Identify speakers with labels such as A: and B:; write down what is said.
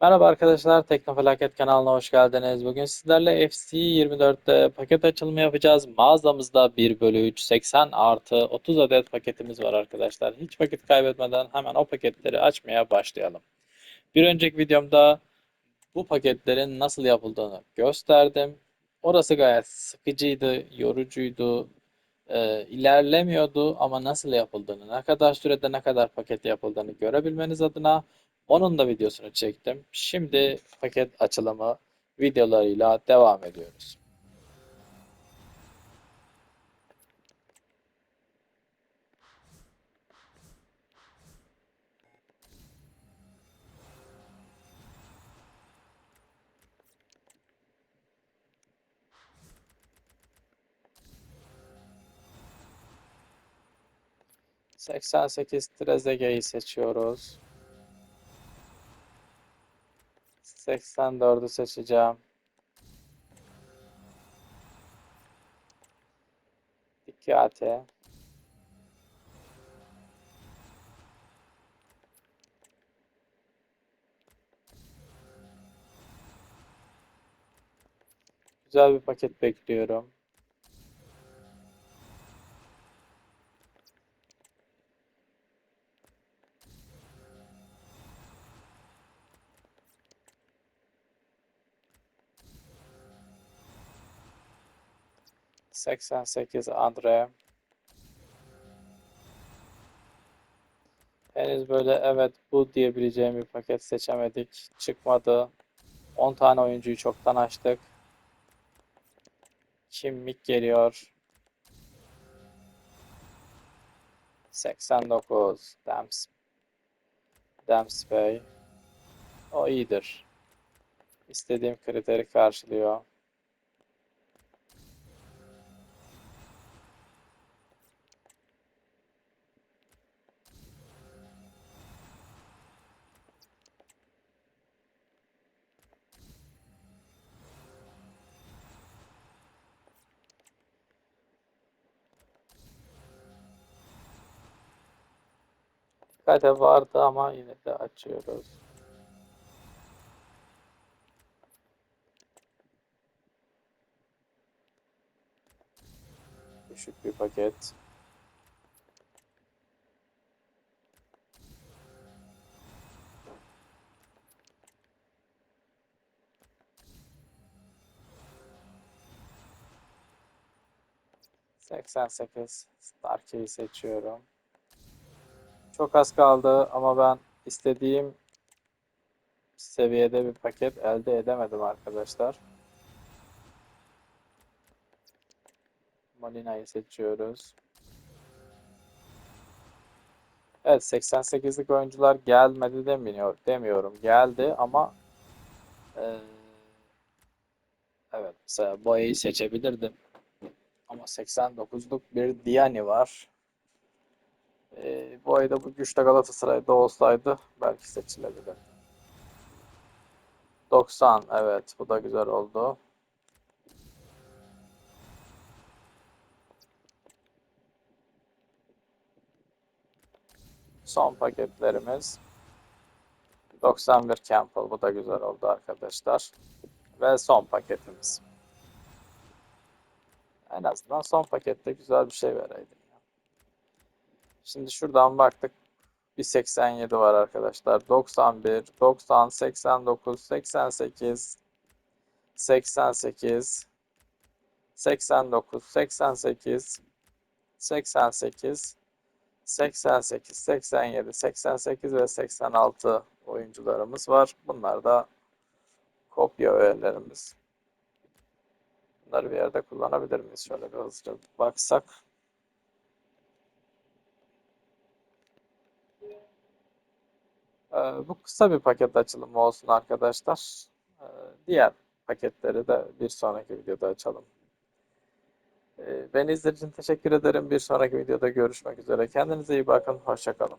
A: Merhaba arkadaşlar, Teknofelaket kanalına hoş geldiniz. Bugün sizlerle FC24'te paket açılımı yapacağız. Mağazamızda 1 bölü 3, 80 artı 30 adet paketimiz var arkadaşlar. Hiç vakit kaybetmeden hemen o paketleri açmaya başlayalım. Bir önceki videomda bu paketlerin nasıl yapıldığını gösterdim. Orası gayet sıkıcıydı, yorucuydu, e, ilerlemiyordu ama nasıl yapıldığını, ne kadar sürede ne kadar paket yapıldığını görebilmeniz adına onun da videosunu çektim. Şimdi paket açılımı videolarıyla devam ediyoruz. ...88 Trezeguet'i seçiyoruz. 84'ü seçeceğim. Dikkate. Güzel bir paket bekliyorum. Seksen sekiz Andre. Henüz böyle evet bu diyebileceğim bir paket seçemedik. Çıkmadı. 10 tane oyuncuyu çoktan açtık. Kimmik geliyor. 89 Dams Dempsey. O iyidir. İstediğim kriteri karşılıyor. Kade vardı ama yine de açıyoruz. Düşük bir paket. Seksen sekiz Starkey'i seçiyorum. Çok az kaldı ama ben istediğim seviyede bir paket elde edemedim arkadaşlar. Molina'yı seçiyoruz. Evet 88'lik oyuncular gelmedi demiyor, demiyorum. Geldi ama eee, evet mesela Boya'yı seçebilirdim. Ama 89'luk bir Diani var. Ee, bu ayda bu güçte Galatasaray'da olsaydı belki seçilebilirdi. 90 evet bu da güzel oldu. Son paketlerimiz 91 Campbell bu da güzel oldu arkadaşlar. Ve son paketimiz. En azından son pakette güzel bir şey vereydim. Şimdi şuradan baktık. Bir 87 var arkadaşlar. 91, 90, 89, 88, 88, 89, 88, 88, 88, 87, 88 ve 86 oyuncularımız var. Bunlar da kopya öğelerimiz. Bunları bir yerde kullanabilir miyiz? Şöyle bir hızlıca baksak. Bu kısa bir paket açılımı olsun arkadaşlar. Ee, diğer paketleri de bir sonraki videoda açalım. Ee, beni izlediğiniz için teşekkür ederim. Bir sonraki videoda görüşmek üzere. Kendinize iyi bakın. Hoşçakalın.